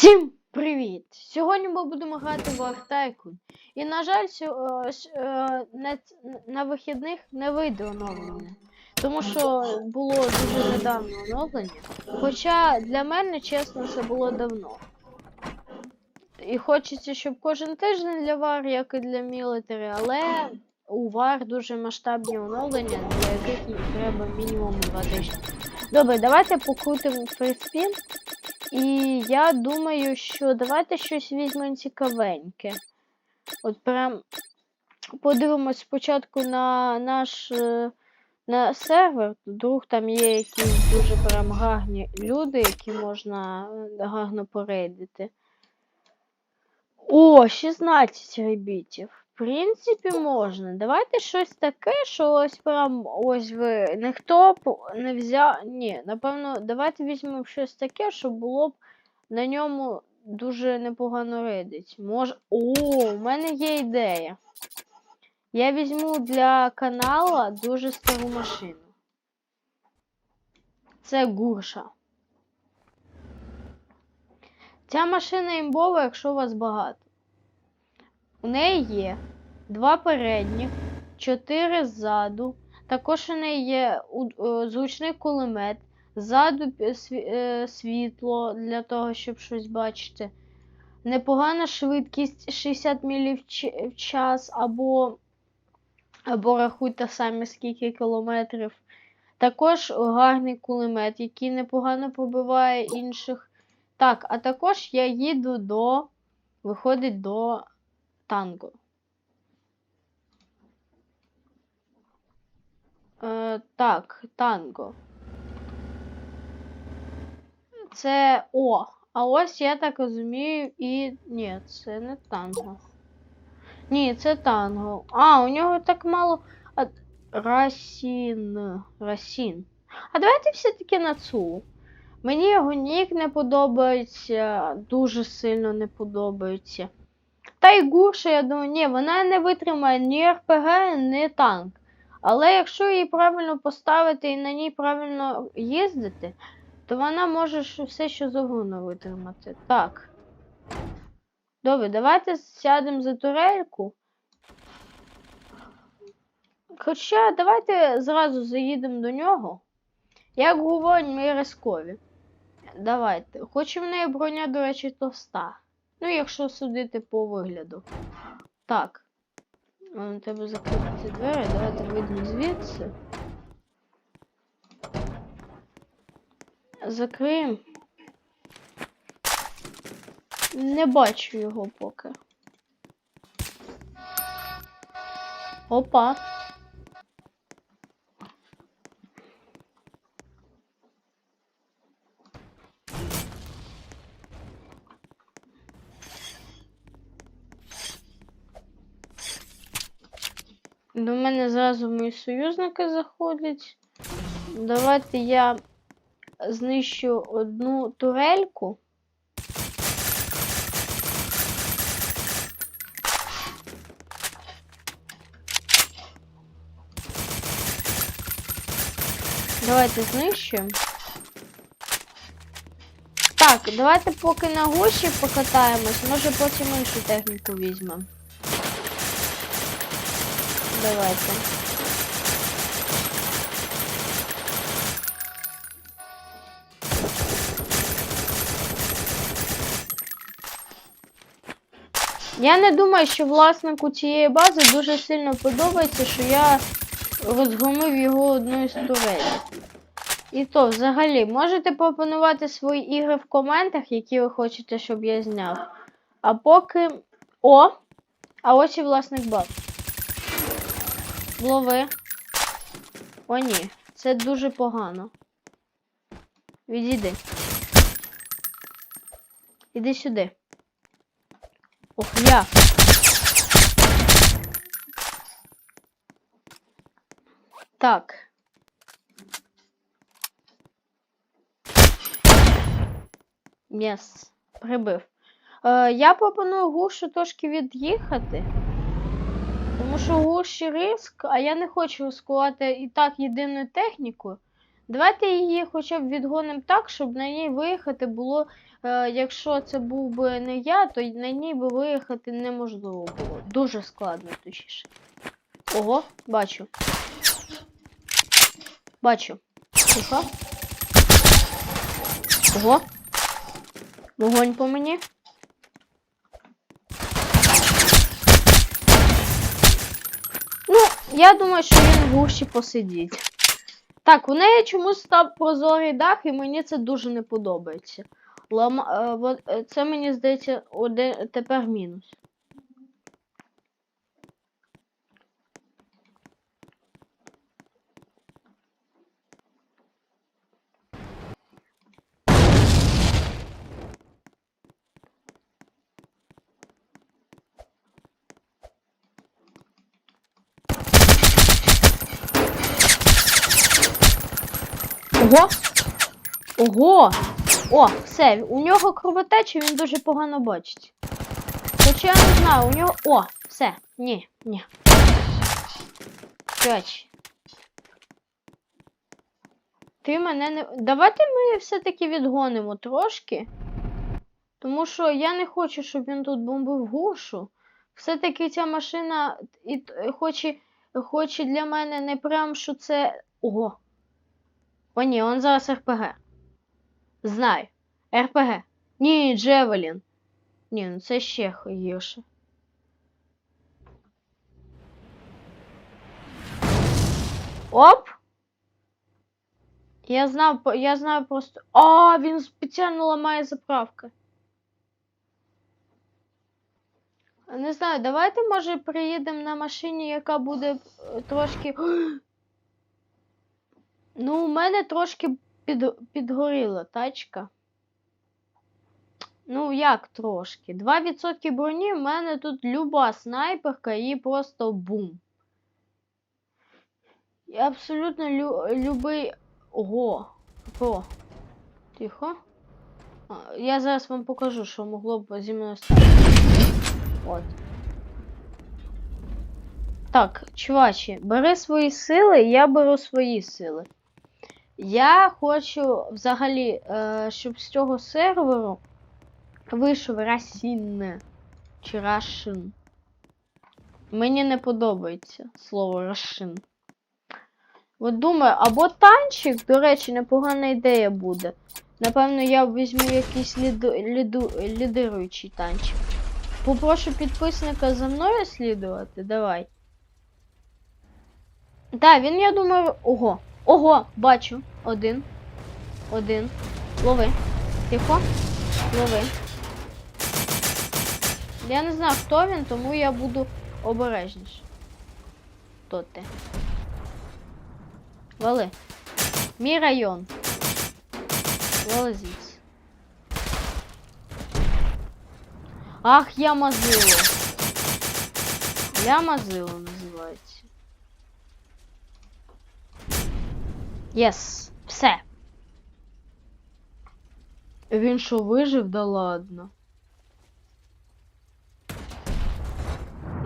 Всім привіт! Сьогодні ми будемо грати в Артайкун. І, на жаль, е, е, на, на вихідних не вийде оновлення. Тому що було дуже недавно оновлення. Хоча для мене, чесно, це було давно. І хочеться, щоб кожен тиждень для вар, як і для мілітарі, але у вар дуже масштабні оновлення, для яких треба мінімум два тижні. Добре, давайте покрутимо фріспін. І я думаю, що давайте щось візьмемо цікавеньке. От прям подивимось спочатку на наш е, на сервер. Вдруг там є якісь дуже прям гарні люди, які можна е, гарно порейдити. О, 16 ребітів. Принципі, можна. Давайте щось таке, що ось прям ось ви ніхто б не взяв. Ні, напевно, давайте візьмемо щось таке, щоб було б на ньому дуже непогано рейдить. Може. О, у мене є ідея. Я візьму для канала дуже стару машину. Це гурша. Ця машина імбова, якщо у вас багато. У неї є два передніх, чотири ззаду. Також у неї є е, кулемет, ззаду е, світло для того, щоб щось бачити. Непогана швидкість 60 міль в час, або, або рахуйте самі скільки кілометрів. Також гарний кулемет, який непогано пробиває інших. Так, а також я їду до. Виходить до танго. Е, так, танго. Це О. А ось я так розумію, і. Ні, це не танго. Ні, це танго. А, у нього так мало. А... Расін. Расін. А давайте все-таки на цу. Мені його нік не подобається, дуже сильно не подобається. Та й гурша, я думаю, ні, вона не витримає ні РПГ, ні танк. Але якщо її правильно поставити і на ній правильно їздити, то вона може все що завгодно витримати. Так. Добре, давайте сядемо за турельку. Хоча давайте зразу заїдемо до нього. Як говорять, ми рискові. Давайте. Хоч і в неї броня, до речі, товста. Ну, якщо судити по вигляду. Так. Треба закрити ці двері. Давайте вийдемо звідси. Закриємо. Не бачу його поки. Опа. До мене зразу мої союзники заходять. Давайте я знищу одну турельку. Давайте знищуємо. Так, давайте поки на гуші покатаємось, може потім іншу техніку візьмемо. Давайте. Я не думаю, що власнику цієї бази дуже сильно подобається, що я розгромив його одну із турелей. І то, взагалі, можете пропонувати свої ігри в коментах, які ви хочете, щоб я зняв. А поки. О! А ось і власник бази. Лови. О, ні. Це дуже погано. Відійди. Іди сюди. Ох, я. Так. М'яс. Прибив. Е, я пропоную гушу трошки від'їхати. Тому що гурші риск, а я не хочу рискувати і так єдиною технікою. Давайте її хоча б відгонимо так, щоб на ній виїхати було. Е, якщо це був би не я, то на ній би виїхати неможливо було. Дуже складно, точніше. Ого, бачу. Бачу. Тихо. Ого. Вогонь по мені. Ну, я думаю, що він гущі посидіть. Так, у неї чомусь став прозорий дах, і мені це дуже не подобається. Лама... е, е, Це мені здається один... тепер мінус. Ого! Ого! О, все, у нього кровотеча, він дуже погано бачить. Хоча я не знаю, у нього. О, все, ні, ні. П'ять. Ти мене не. Давайте ми все-таки відгонимо трошки. Тому що я не хочу, щоб він тут бомбив гушу. Все-таки ця машина і, т- хоч, і, хоч і для мене не прям, що це. Ого. О, ні, он зараз РПГ. Знаю. РПГ. Ні, Джевелін. Ні, ну це ще гірше. Оп! Я знав, я знаю просто. А, він спеціально ламає заправки. Не знаю, давайте, може, приїдемо на машині, яка буде е, трошки. Ну, у мене трошки під, підгоріла тачка. Ну, як трошки? 2% броні, в мене тут люба снайперка і просто бум. Я абсолютно лю, любий. Ого. О. Тихо. Я зараз вам покажу, що могло б зі мною стати. От. Так, чувачі, бери свої сили, я беру свої сили. Я хочу взагалі, е, щоб з цього серверу вийшов Расін чи Рашин. Мені не подобається слово Рашин. От думаю, або танчик, до речі, непогана ідея буде. Напевно, я візьму якийсь ліду, ліду, лідируючий танчик. Попрошу підписника за мною слідувати. Давай. Так, він, я думаю. Ого. Ого, бачу. Один. Один. Лови. Тихо. Лови. Я не знаю, хто він, тому я буду обережніше. Хто ти? Вали. Мій район. Вали звідси. Ах, я мазило. Я мазило називається. Єс. Все. Він що вижив? Да ладно.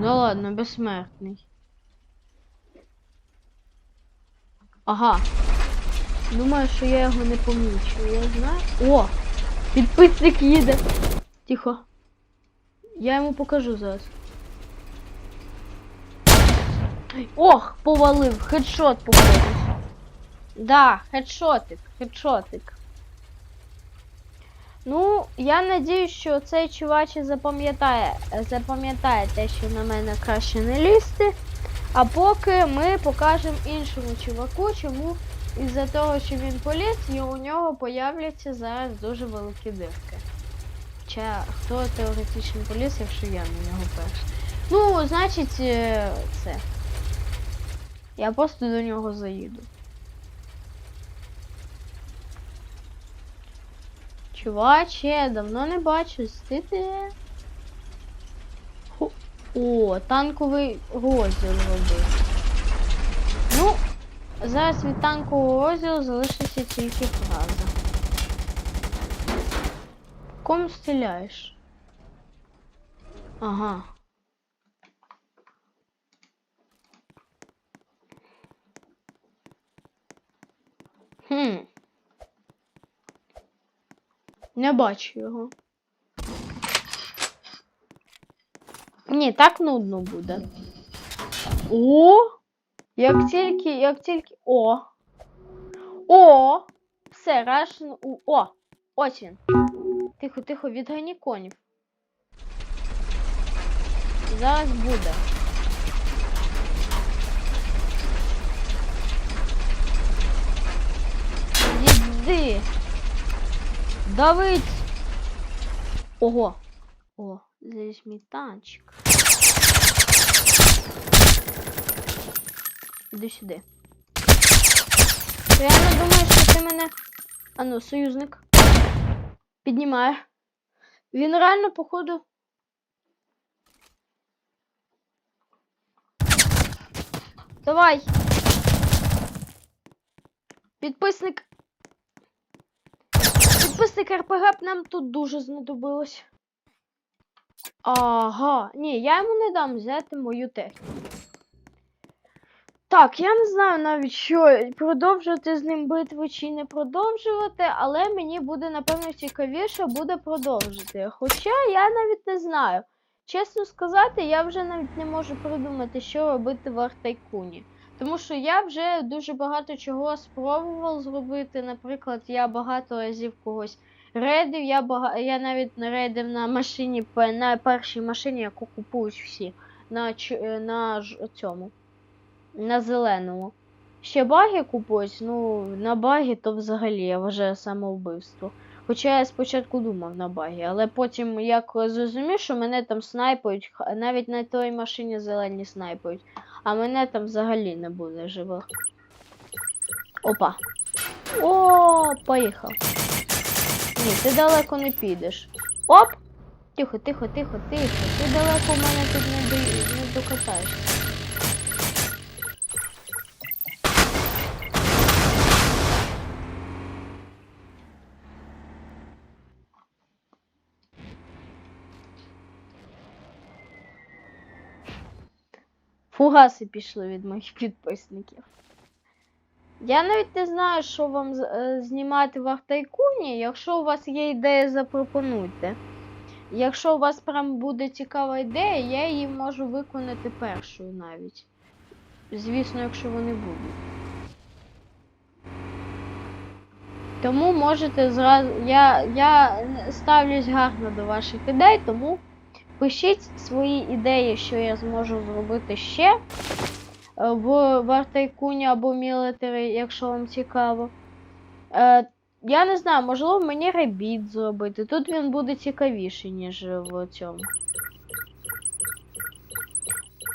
Да ладно, безсмертний. Ага. Думаю, що я його не помічу. Я знаю. О! Підписник їде. Тихо. Я йому покажу зараз. Ох, повалив. Хедшот походу. Да, хедшотик, хедшотик. Ну, я надію, що цей чувач запам'ятає, запам'ятає те, що на мене краще не лізти. А поки ми покажемо іншому чуваку, чому із-за того, що він поліз, і у нього появляться зараз дуже великі дирки. Хоча хто теоретично поліз, якщо я на нього перший. Ну, значить, е, це. Я просто до нього заїду. Чуваче, давно не бачу, ти? Ху- О, танковий розділ робив. Ну, зараз від танкового розділу залишиться тільки фраза. Кому стріляєш? Ага. Хм. Не бачу його. Ні, так нудно буде. О! Як тільки, як тільки. О! О! Все, Russian... у- О! Ось він. Тихо, тихо, відгані конів. Зараз буде. Давить. Ого. О, здесь мій танчик. Іди сюди. Не думаю, що ти мене. А ну, союзник. Піднімає. Він реально, походу. Давай. Підписник. Підписник РПГ б нам тут дуже знадобилось. Ага, ні, я йому не дам взяти мою техніку. Так, я не знаю навіть, що продовжувати з ним битву чи не продовжувати, але мені буде, напевно, цікавіше буде продовжити. Хоча я навіть не знаю. Чесно сказати, я вже навіть не можу придумати, що робити в Артайкуні. Тому що я вже дуже багато чого спробував зробити. Наприклад, я багато разів когось рейдив, я, бага... я навіть рейдив на машині, на першій машині, яку купують всі, на, е, на цьому, на зеленому. Ще баги купують, ну на баги то взагалі я вважаю самовбивство. Хоча я спочатку думав на баги, але потім як зрозумів, що мене там снайпають, навіть на той машині зелені снайпають, а мене там взагалі не буде живих. Опа. О, поїхав. Ні, ти далеко не підеш. Оп! Тихо, тихо, тихо, тихо. Ти далеко в мене тут не, до... не докатаєшся. Фугаси пішли від моїх підписників. Я навіть не знаю, що вам е, знімати в Артайкуні. Якщо у вас є ідея, запропонуйте. Якщо у вас прям буде цікава ідея, я її можу виконати першою навіть. Звісно, якщо вони будуть. Тому можете зразу. Я, я ставлюсь гарно до ваших ідей, тому пишіть свої ідеї, що я зможу зробити ще е, в Вартайкуні або Мілітарі, якщо вам цікаво. Е, я не знаю, можливо, мені ребіт зробити. Тут він буде цікавіший, ніж в цьому.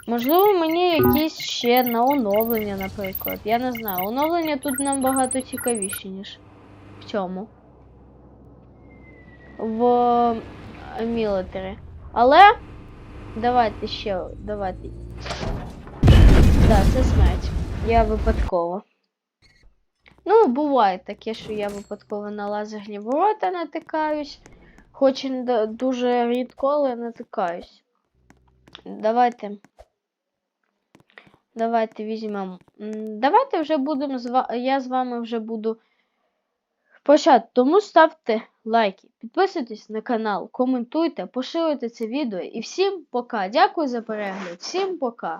Можливо, мені якісь ще на оновлення, наприклад. Я не знаю. Оновлення тут набагато цікавіші, ніж в цьому. В Мілітарі. Але давайте ще. Давайте. Да, це смерть. Я випадково. Ну, буває таке, що я випадково на лазерні ворота натикаюсь. Хоч дуже рідко, але натикаюсь. Давайте. Давайте візьмемо. Давайте вже будемо з Я з вами вже буду почати. Тому ставте лайки, підписуйтесь на канал, коментуйте, поширюйте це відео. І всім пока. Дякую за перегляд. Всім пока.